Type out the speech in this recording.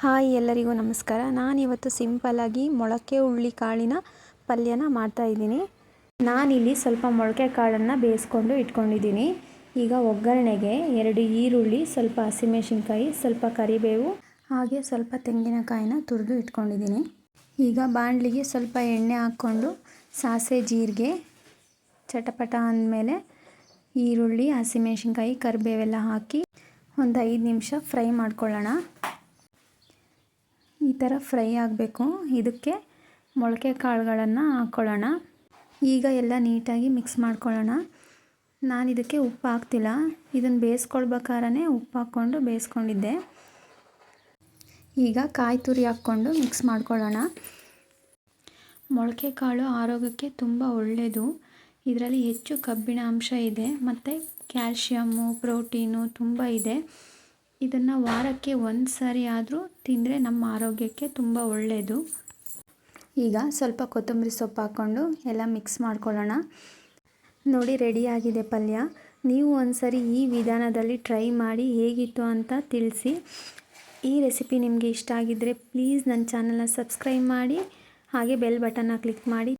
Hi ಎಲ್ಲರಿಗೂ ನಮಸ್ಕಾರ. ನಾನಿವತ್ತು ಸಿಂಪಲ್ಲಾಗಿ ಮೊಳಕೆ ಹುಳ್ಳಿ ಕಾಳಿನ ಪಲ್ಯನ ಮಾಡ್ತಾಯಿದ್ದೀನಿ ನಾನಿಲ್ಲಿ ಸ್ವಲ್ಪ ಮೊಳಕೆ ಕಾಳನ್ನು ಬೇಯಿಸ್ಕೊಂಡು ಇಟ್ಕೊಂಡಿದ್ದೀನಿ. ಈಗ ಒಗ್ಗರಣೆಗೆ ಎರಡು ಈರುಳ್ಳಿ, ಸ್ವಲ್ಪ ಹಸಿಮೆಣಸಿನ್ಕಾಯಿ, ಸ್ವಲ್ಪ ಕರಿಬೇವು, ಹಾಗೆ ಸ್ವಲ್ಪ ತೆಂಗಿನಕಾಯಿನ ತುರಿದು ಇಟ್ಕೊಂಡಿದ್ದೀನಿ. ಈಗ ಬಾಣಲಿಗೆ ಸ್ವಲ್ಪ ಎಣ್ಣೆ ಹಾಕ್ಕೊಂಡು ಸಾಸೆ ಜೀರಿಗೆ, ಚಟಪಟ ಅಂದಮೇಲೆ ಈರುಳ್ಳಿ, ಹಸಿಮೆಣಸಿನ್ಕಾಯಿ, ಕರಿಬೇವೆಲ್ಲ ಹಾಕಿ ಒಂದು ಐದು ನಿಮಿಷ ಫ್ರೈ ಮಾಡ್ಕೊಳ್ಳೋಣ. ಥರ ಫ್ರೈ ಆಗಬೇಕು. ಇದಕ್ಕೆ ಮೊಳಕೆ ಕಾಳುಗಳನ್ನು ಹಾಕ್ಕೊಳ್ಳೋಣ ಈಗ ಎಲ್ಲ ನೀಟಾಗಿ ಮಿಕ್ಸ್ ಮಾಡ್ಕೊಳ್ಳೋಣ. ನಾನು ಇದಕ್ಕೆ ಉಪ್ಪು ಹಾಕ್ತಿಲ್ಲ. ಇದನ್ನು ಬೇಯಿಸ್ಕೊಳ್ಬೇಕಾರೇ ಉಪ್ಪು ಹಾಕ್ಕೊಂಡು ಬೇಯಿಸ್ಕೊಂಡಿದ್ದೆ. ಈಗ ಕಾಯಿ ತುರಿ ಹಾಕ್ಕೊಂಡು ಮಿಕ್ಸ್ ಮಾಡ್ಕೊಳ್ಳೋಣ. ಮೊಳಕೆ ಕಾಳು ಆರೋಗ್ಯಕ್ಕೆ ತುಂಬ ಒಳ್ಳೆಯದು ಇದರಲ್ಲಿ ಹೆಚ್ಚು ಕಬ್ಬಿಣ ಅಂಶ ಇದೆ. ಮತ್ತು ಕ್ಯಾಲ್ಶಿಯಮ್ಮು, ಪ್ರೋಟೀನು ತುಂಬ ಇದೆ. ಇದನ್ನು ವಾರಕ್ಕೆ ಒಂದು ಸಾರಿ ಆದರೂ ತಿಂದರೆ ನಮ್ಮ ಆರೋಗ್ಯಕ್ಕೆ ತುಂಬ ಒಳ್ಳೆಯದು ಈಗ ಸ್ವಲ್ಪ ಕೊತ್ತಂಬರಿ ಸೊಪ್ಪು ಹಾಕ್ಕೊಂಡು ಎಲ್ಲ ಮಿಕ್ಸ್ ಮಾಡ್ಕೊಳ್ಳೋಣ. ನೋಡಿ ರೆಡಿಯಾಗಿದೆ ಪಲ್ಯ. ನೀವು ಒಂದ್ಸರಿ ಈ ವಿಧಾನದಲ್ಲಿ ಟ್ರೈ ಮಾಡಿ ಹೇಗಿತ್ತು ಅಂತ ತಿಳಿಸಿ. ಈ ರೆಸಿಪಿ ನಿಮಗೆ ಇಷ್ಟ ಆಗಿದ್ದರೆ ಪ್ಲೀಸ್ ನನ್ನ ಚಾನಲ್ನ ಸಬ್ಸ್ಕ್ರೈಬ್ ಮಾಡಿ, ಹಾಗೆ ಬೆಲ್ ಬಟನ್ನ ಕ್ಲಿಕ್ ಮಾಡಿ.